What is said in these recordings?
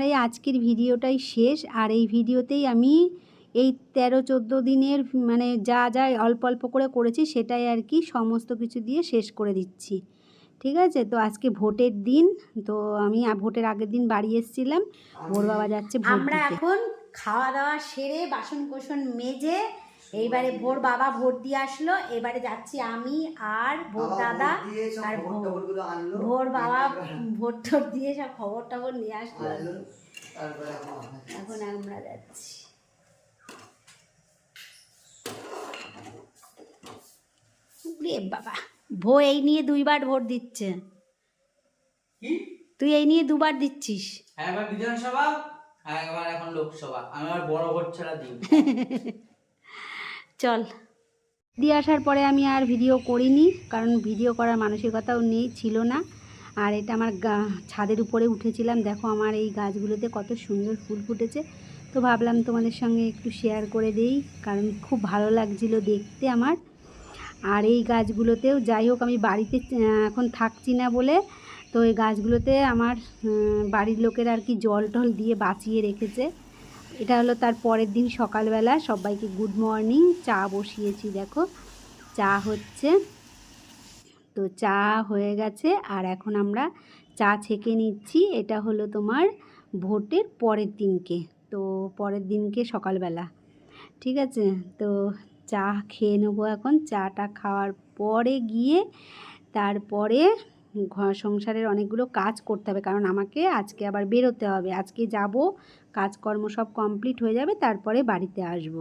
আমার এই আজকের ভিডিওটাই শেষ। আর এই ভিডিওতেই আমি এই তেরো চোদ্দ দিনের মানে যা যা অল্প অল্প করে করেছি সেটাই আর কি সমস্ত কিছু দিয়ে শেষ করে দিচ্ছি। ঠিক আছে? তো আজকে ভোটের দিন। তো আমি ভোটের আগের দিন বাড়ি এসেছিলাম। ভোর বাবা যাচ্ছে আমরা এখন খাওয়া দাওয়া সেরে বাসন কোসন মেজে এইবারে ভোর বাবা ভোট দিয়ে আসলো এবারে যাচ্ছি আমি আর ভোর দাদা আর ভোর বাবা ভোট টোট দিয়ে সব খবর টবর নিয়ে আসলো। এখন আমরা যাচ্ছি। রে বাবা ভো এই নিয়ে দুইবার ভোট দিচ্ছে। তুই এই নিয়ে দুবার দিচ্ছিস। একবার বিধানসভা একবার এখন লোকসভা। আমি আর বড় ভোট ছাড়া দিই চল। দিয়ে আসার পরে আমি আর ভিডিও করিনি, কারণ ভিডিও করার মানসিকতাও নেই, ছিল না। আর এটা আমার ছাদের উপরে উঠেছিলাম। দেখো আমার এই গাছগুলোতে কত সুন্দর ফুল ফুটেছে। তো ভাবলাম তোমাদের সঙ্গে একটু শেয়ার করে দেই, কারণ খুব ভালো লাগছিল দেখতে আমার। আর এই গাছগুলোতেও যাই হোক, আমি বাড়িতে এখন থাকছি না বলে, তো এই গাছগুলোতে আমার বাড়ির লোকেরা আর কি জল টল দিয়ে বাঁচিয়ে রেখেছে। এটা হলো তার পরের দিন সকালবেলা সবাইকে গুড মর্নিং, চা বসিয়েছি দেখো। চা হচ্ছে। তো চা হয়ে গেছে আর এখন আমরা চা ছেঁকে নিচ্ছি। এটা হলো তোমার ভোটের পরের দিনকে। তো পরের দিনকে সকালবেলা, ঠিক আছে? তো চা খেয়ে নেব এখন। চাটা খাওয়ার পরে গিয়ে তারপরে ঘর সংসারের অনেকগুলো কাজ করতে হবে। কারণ আমাকে আজকে আবার বেরোতে হবে। আজকে যাব, কাজকর্ম সব কমপ্লিট হয়ে যাবে, তারপরে বাড়িতে আসব।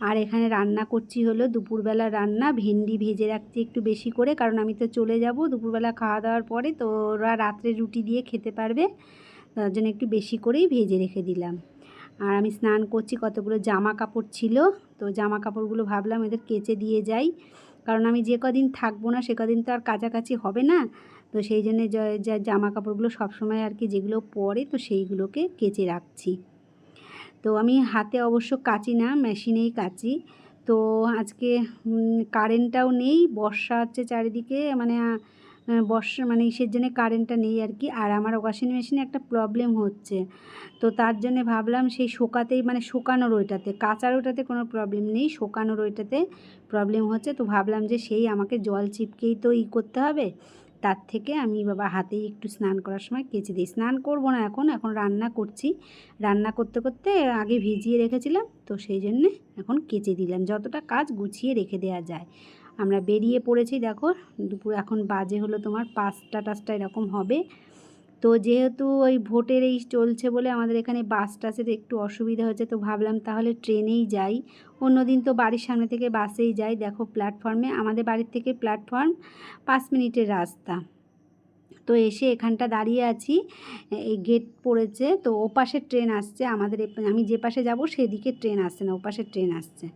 আর এখানে রান্না করছি হলো দুপুরবেলা রান্না, ভেন্ডি ভেজে রাখছি একটু বেশি করে, কারণ আমি তো চলে যাব দুপুরবেলা খাওয়া দাওয়ার পরে, তো ওরা রাত্রে রুটি দিয়ে খেতে পারবে, তার জন্য একটু বেশি করেই ভেজে রেখে দিলাম। আর আমি স্নান করছি, কতগুলো জামা কাপড় ছিল, তো জামা কাপড়গুলো ভাবলাম এদের কেচে দিয়ে যাই। কারণ আমি যে কদিন থাকব না, সে কদিন তো আর কাছাকাছি হবে না। তো সেই জন্যে জামা কাপড়গুলো সবসময় আর কি যেগুলো পরে, তো সেইগুলোকে কেচে রাখছি। তো আমি হাতে অবশ্য কাচি না, মেশিনেই কাচি। তো আজকে কারেন্টটাও নেই, বর্ষা হচ্ছে চারিদিকে মানে বর্ষা মানে ইসের জন্য কারেন্টটা নেই আর কি আর আমার ওয়াশিং মেশিনে একটা প্রবলেম হচ্ছে। তো তার জন্য ভাবলাম সেই শোকাতেই মানে শোকানোর ওইটাতে, কাচার ওইটাতে কোনো প্রবলেম নেই, শোকানোর ওইটাতে প্রবলেম হচ্ছে। তো ভাবলাম যে সেই আমাকে জল চিপকেই তো ই করতে হবে। তার থেকে আমি বাবা হাতেই একটু স্নান করার সময় কেচে দিই স্নান করব না এখন এখন রান্না করছি। রান্না করতে করতে আগে ভিজিয়ে রেখেছিলাম, তো সেই জন্যে এখন কেচে দিলাম। যতটা কাজ গুছিয়ে রেখে দেওয়া যায়। আমরা বেরিয়ে পড়েছি, দেখো, দুপুর, এখন বাজে হলো তোমার পাঁচটা টাচটা এরকম হবে। তো যেহেতু ওই ভোটের এই চলছে বলে আমাদের এখানে বাস টাসের একটু অসুবিধা হচ্ছে তো ভাবলাম তাহলে ট্রেনেই যাই। অন্যদিন তো বাড়ির সামনে থেকে বাসেই যাই, দেখো, প্ল্যাটফর্মে, আমাদের বাড়ির থেকে প্ল্যাটফর্ম পাঁচ মিনিটের রাস্তা। তো এসে এখানটা দাঁড়িয়ে আছি। এই গেট পড়েছে, তো ও পাশে ট্রেন আসছে আমাদের আমি যে পাশে যাব সেদিকে ট্রেন আসছে না ও পাশে ট্রেন আসছে।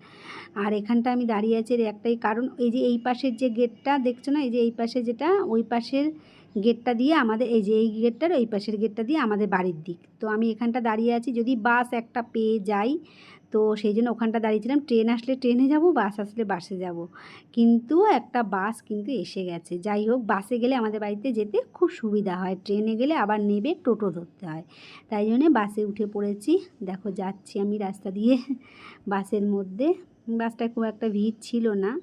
আর এখানটা আমি দাঁড়িয়ে আছি এর একটাই কারণ, এই যে এই পাশের যে গেটটা, দেখছ না? এই যে এই পাশে যেটা, ওই পাশের গেটটা দিয়ে আমাদের, এই যে এই গেটটার ওই পাশের গেটটা দিয়ে আমাদের বাড়ির দিক। তো আমি এখানটা দাঁড়িয়ে আছি, যদি বাস একটা পেয়ে যাই, তো সেই জন্য ওখানটা দাঁড়িয়েছিলাম। ট্রেন আসলে ট্রেনে যাব, বাস আসলে বাসে যাব। কিন্তু একটা বাস কিন্তু এসে গেছে। যাই হোক, বাসে গেলে আমাদের বাড়িতে যেতে খুব সুবিধা হয়। ট্রেনে গেলে আবার নেবে, টোটো ধরতে হয়। তাই জন্যে বাসে উঠে পড়েছি। দেখো, যাচ্ছি আমি রাস্তা দিয়ে বাসের মধ্যে। বাসটায় খুব একটা ভিড় ছিল না।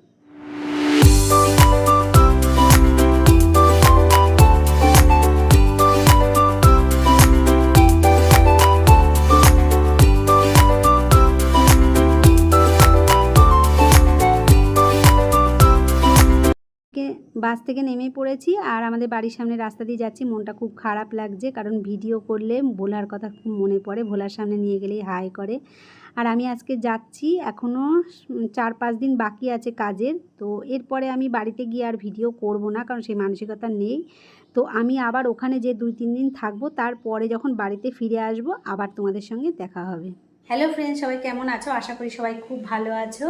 বাস থেকে নেমে পড়েছি আর আমাদের বাড়ির সামনে রাস্তা দিয়ে যাচ্ছি। মনটা খুব খারাপ লাগছে কারণ ভিডিও করলে ভোলার কথা খুব মনে পড়ে। ভোলার সামনে নিয়ে গেলেই হাই করে। আর আমি আজকে যাচ্ছি এখনও চার পাঁচ দিন বাকি আছে কাজের। তো এরপরে আমি বাড়িতে গিয়ে আর ভিডিও করব না কারণ সেই মানসিকতা নেই। তো আমি আবার ওখানে যে দুই তিন দিন থাকব। তারপরে যখন বাড়িতে ফিরে আসব আবার তোমাদের সঙ্গে দেখা হবে। হ্যালো ফ্রেন্ড সবাই কেমন আছো? আশা করি সবাই খুব ভালো আছো।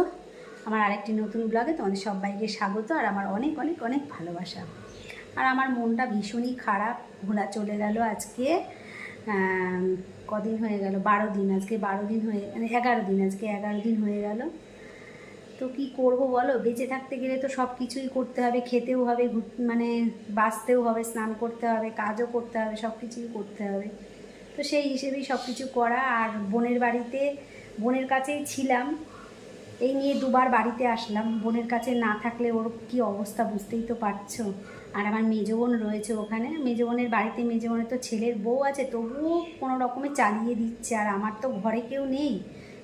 আমার আরেকটি নতুন ব্লগে তোমাদের সবাইকে স্বাগত, আর আমার অনেক অনেক অনেক ভালোবাসা। আর আমার মনটা ভীষণই খারাপ, ভোলা চলে গেল আজকে কদিন হয়ে গেল? বারো দিন, আজকে বারো দিন হয়ে মানে এগারো দিন, আজকে এগারো দিন হয়ে গেল। তো কি করব বলো? বেঁচে থাকতে গেলে তো সব কিছুই করতে হবে, খেতেও হবে মানে বাঁচতেও হবে, স্নান করতে হবে, কাজও করতে হবে, সব কিছুই করতে হবে। তো সেই হিসেবেই সব কিছু করা, আর বোনের বাড়িতে, বোনের কাছেই ছিলাম। এই নিয়ে দুবার বাড়িতে আসলাম। বোনের কাছে না থাকলে ওর কি অবস্থা বুঝতেই তো পারছ। আর আমার মেজো বোন রয়েছে ওখানে। মেজো বোনের বাড়িতে মেজো বোনের তো ছেলের বউ আছে, তবুও কোনো রকমে চালিয়ে দিচ্ছে। আর আমার তো ঘরে কেউ নেই।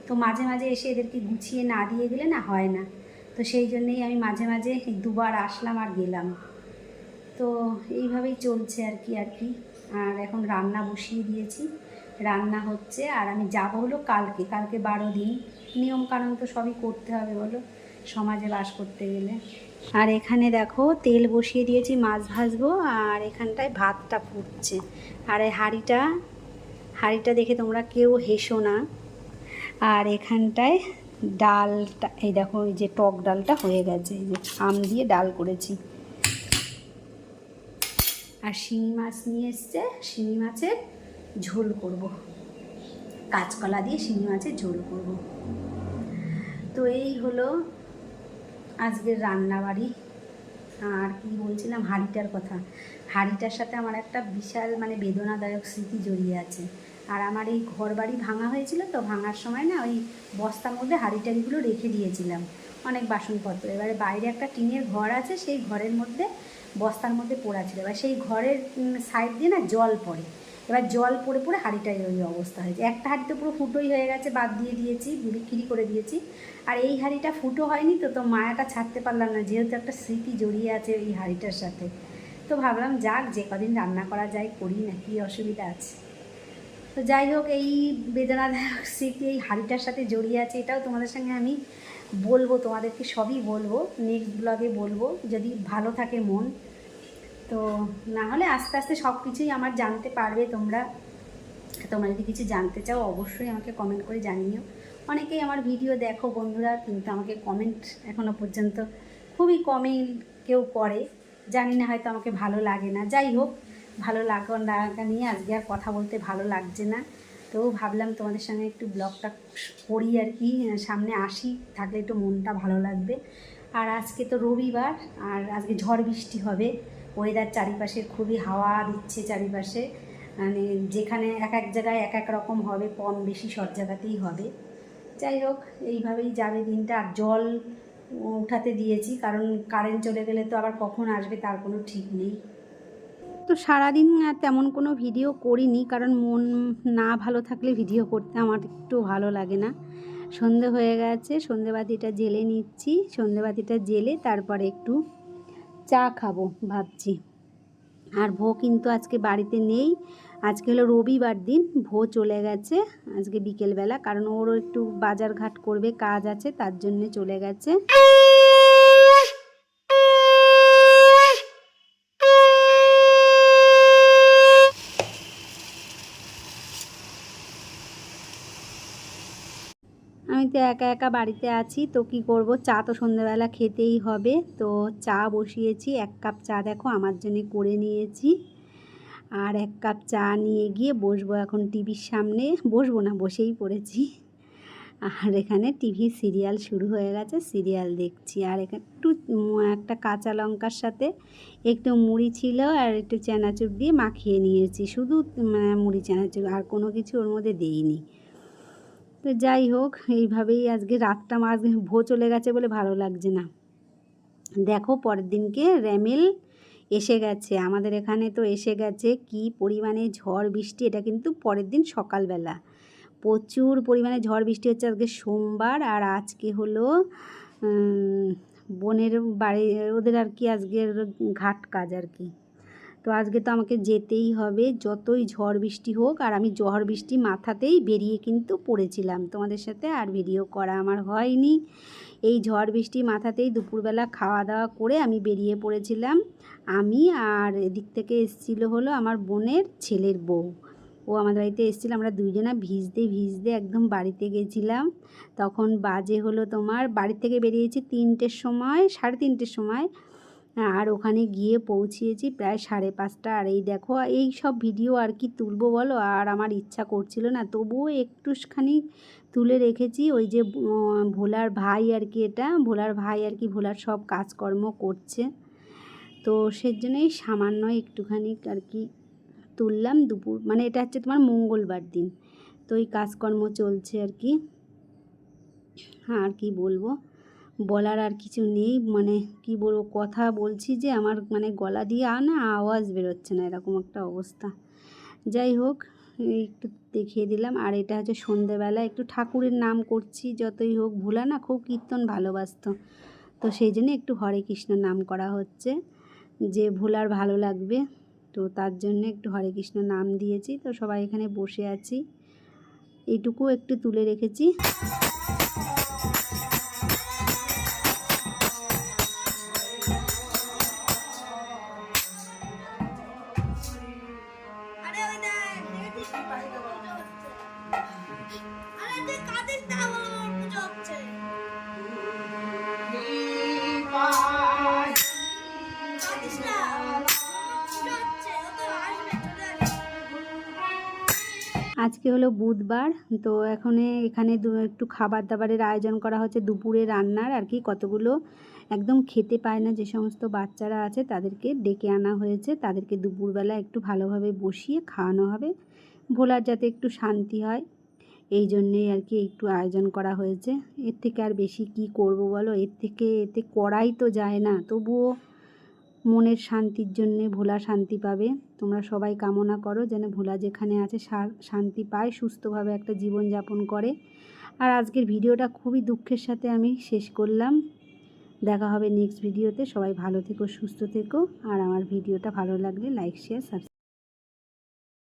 তো মাঝে মাঝে এসে এদেরকে গুছিয়ে না দিয়ে গেলে না হয় না। তো সেই জন্যেই আমি মাঝে মাঝে দুবার আসলাম আর গেলাম। তো এইভাবেই চলছে আর কি আর কি। আর এখন রান্না বসিয়ে দিয়েছি। রান্না হচ্ছে, আর আমি যাব হলো কালকে। কালকে বারো দিন। নিয়ম কানুন তো সবই করতে হবে বলো, সমাজে বাস করতে গেলে। আর এখানে দেখো, তেল বসিয়ে দিয়েছি, মাছ ভাজবো, আর এখানটায় ভাতটা ফুটছে। আর এই হাঁড়িটা হাঁড়িটা দেখে তোমরা কেউ হেসো না। আর এখানটায় ডালটা, এই দেখো, এই যে টক ডালটা হয়ে গেছে, এই যে আম দিয়ে ডাল করেছি। আর শিঙি মাছ নিয়ে এসছে, শিঙি মাছের ঝোল করব। কাঁচকলা দিয়ে শিঙি মাছের ঝোল করব। তো এই হলো আজকের রান্নাবাড়ি। আর কি বলছিলাম, হাঁড়িটার কথা। হাঁড়িটার সাথে আমার একটা বিশাল মানে বেদনাদায়ক স্মৃতি জড়িয়ে আছে। আর আমার এই ঘর বাড়ি ভাঙা হয়েছিল তো, ভাঙার সময় না ওই বস্তার মধ্যে হাঁড়ি টাড়িগুলো রেখে দিয়েছিলাম। অনেক বাসনপত্র। এবারে বাইরে একটা টিনের ঘর আছে, সেই ঘরের মধ্যে বস্তার মধ্যে পড়া ছিল। এবার সেই ঘরের সাইড দিয়ে না জল পড়ে। এবার জল পড়ে পড়ে হাঁড়িটাই ওই অবস্থা হয়েছে। একটা হাঁড়ি তো পুরো ফুটোই হয়ে গেছে, বাদ দিয়ে দিয়েছি, বিক্রি করে দিয়েছি। আর এই হাঁড়িটা ফুটো হয়নি তো তো মায়াটা ছাড়তে পারলাম না, যেহেতু একটা স্মৃতি জড়িয়ে আছে এই হাঁড়িটার সাথে। তো ভাবলাম যাক, যে কদিন রান্না করা যায়, করি না, কি অসুবিধা আছে। তো যাই হোক, এই বেদনাদায়ক স্মৃতি এই হাঁড়িটার সাথে জড়িয়ে আছে, এটাও তোমাদের সঙ্গে আমি বলব, তোমাদেরকে সবই বলব নেক্সট ব্লগে বলব। যদি ভালো থাকে মন তো না হলে আস্তে আস্তে সব কিছুই আমার জানতে পারবে তোমরা। তোমরা যদি কিছু জানতে চাও, অবশ্যই আমাকে কমেন্ট করে জানিও। অনেকেই আমার ভিডিও দেখো বন্ধুরা, কিন্তু আমাকে কমেন্ট এখনও পর্যন্ত খুবই কমই কেউ করে। জানি না হয়তো আমাকে ভালো লাগে না। যাই হোক, ভালো লাগা লাগা নিয়ে আজকে আর কথা বলতে ভালো লাগছে না। তো ভাবলাম তোমাদের সঙ্গে একটু ব্লগটা করি আর কি সামনে আসি, থাকলে একটু মনটা ভালো লাগবে। আর আজকে তো রবিবার, আর আজকে ঝড় বৃষ্টি হবে। ওয়েদার চারিপাশে খুবই হাওয়া দিচ্ছে চারিপাশে। মানে যেখানে এক এক জায়গায় এক এক রকম হবে কম বেশি সব জায়গাতেই হবে। যাই হোক, এইভাবেই যাবে দিনটা। আর জল উঠাতে দিয়েছি, কারণ কারেন্ট চলে গেলে তো আবার কখন আসবে তার কোনো ঠিক নেই। তো সারাদিন তেমন কোনো ভিডিও করিনি, কারণ মন না ভালো থাকলে ভিডিও করতে আমার একটু ভালো লাগে না। সন্ধে হয়ে গেছে, সন্ধেবাতিটা জেলে নিচ্ছি। সন্ধেবাতিটা জেলে তারপরে একটু চা খাব ভাবছি। আর ভো কিন্তু আজকে বাড়িতে নেই। আজকে হলো রবিবার দিন, ভো চলে গেছে আজকে বিকেলবেলা, কারণ ওরও একটু বাজার ঘাট করবে, কাজ আছে, তার জন্যে চলে গেছে। আমি তো একা একা বাড়িতে আছি, তো কি করব? চা তো সন্ধ্যেবেলা খেতেই হবে। তো চা বসিয়েছি, এক কাপ চা দেখো আমার জন্য করে নিয়েছি। আর এক কাপ চা নিয়ে গিয়ে বসবো এখন টিভির সামনে। বসবো না, বসেই পড়েছি। আর এখানে টিভি সিরিয়াল শুরু হয়ে গেছে, সিরিয়াল দেখছি। আর এখানে একটু একটা কাঁচা লঙ্কার সাথে একটু মুড়ি ছিল আর একটু চানাচুর দিয়ে মাখিয়ে নিয়েছি। শুধু মুড়ি, চানাচুর আর কোনো কিছু ওর মধ্যে দেইনি। তো যাই হোক, এইভাবেই আজকে রাতটা মাছ ভো চলে গেছে বলে ভালো লাগছে না। দেখো পরের দিনকে র্যামেল এসে গেছে। আমাদের এখানে তো এসে গেছে কি পরিমাণে ঝড় বৃষ্টি, এটা কিন্তু পরের দিন সকালবেলা। প্রচুর পরিমাণে ঝড় বৃষ্টি হচ্ছে আজকে সোমবার, আর আজকে হলো বোনের বাড়ি, ওদের আর কি আজকের ঘাট কাজ আর কি। তো আজকে তো আমাকে যেতেই হবে, যতই ঝড় বৃষ্টি হোক, আর আমি ঝড় বৃষ্টি মাথাতেই বেরিয়ে কিন্তু পড়েছিলাম। তোমাদের সাথে আর ভিডিও করা আমার হয়নি। এই ঝড় বৃষ্টি মাথাতেই দুপুরবেলা খাওয়া দাওয়া করে আমি বেরিয়ে পড়েছিলাম। আমি আর এদিক থেকে এসেছিল হলো আমার বোনের ছেলের বউ। ও আমাদের বাড়িতে এসেছিল, আমরা দুইজনা ভিজতে ভিজতে একদম বাড়িতে গেছিলাম। তখন বাজে হলো তোমার, বাড়ি থেকে বেরিয়েছি তিনটের সময়, সাড়ে তিনটের সময়। আর ওখানে গিয়ে পৌঁছিয়েছি প্রায় সাড়ে পাঁচটা। আর এই দেখো, এই সব ভিডিও আর কি তুলবো বলো? আর আমার ইচ্ছা করছিল না, তবুও একটুখানি তুলে রেখেছি। ওই যে ভোলার ভাই আর কি এটা, ভোলার ভাই আর কি ভোলার সব কাজকর্ম করছে। তো সেজন্যই সামান্য একটুখানি আর কি তুললাম দুপুর মানে এটা হচ্ছে তোমার মঙ্গলবার দিন। তো এই কাজকর্ম চলছে আর কি। হ্যাঁ আর কি বলব? বলার আর কিছু নেই। মানে কি বলব, কথা বলছি যে আমার মানে গলা দিয়ে না আওয়াজ বেরোচ্ছে না, এরকম একটা অবস্থা। যাই হোক একটু দেখিয়ে দিলাম। আর এটা হচ্ছে সন্ধেবেলা, একটু ঠাকুরের নাম করছি, যতই হোক ভোলা না, খুব কীর্তন ভালোবাসত। তো সেই জন্য একটু হরে কৃষ্ণ নাম করা হচ্ছে, যে ভোলার ভালো লাগবে। তো তার জন্য একটু হরে কৃষ্ণ নাম দিয়েছি। তো সবাই এখানে বসে আছি। এইটুকু একটু তুলে রেখেছি। আজকে হলো বুধবার, তো এখন এখানে একটু খাবার দাবারের আয়োজন করা হচ্ছে, দুপুরে রান্নার আর কি, কতগুলো একদম খেতে পায় না যে সমস্ত বাচ্চারা আছে তাদেরকে ডেকে আনা হয়েছে, তাদেরকে দুপুরবেলা একটু ভালোভাবে বসিয়ে খাওয়ানো হবে, ভোলার যাতে একটু শান্তি হয়, এই জন্যেই আর কি একটু আয়োজন করা হয়েছে। এর থেকে আর বেশি কি করব বলো? এর থেকে, এতে করাই তো যায় না, তবুও মনের শান্তির জন্যে ভোলা শান্তি পাবে। তোমরা সবাই কামনা করো যেন ভোলা যেখানে আছে শান্তি পায়, সুস্থভাবে একটা জীবন যাপন করে। আর আজকের ভিডিওটা খুবই দুঃখের সাথে আমি শেষ করলাম। দেখা হবে নেক্সট ভিডিওতে সবাই ভালো থেকো, সুস্থ থেকো। আর আমার ভিডিওটা ভালো লাগলে লাইক শেয়ার সাবস্ক্রাইব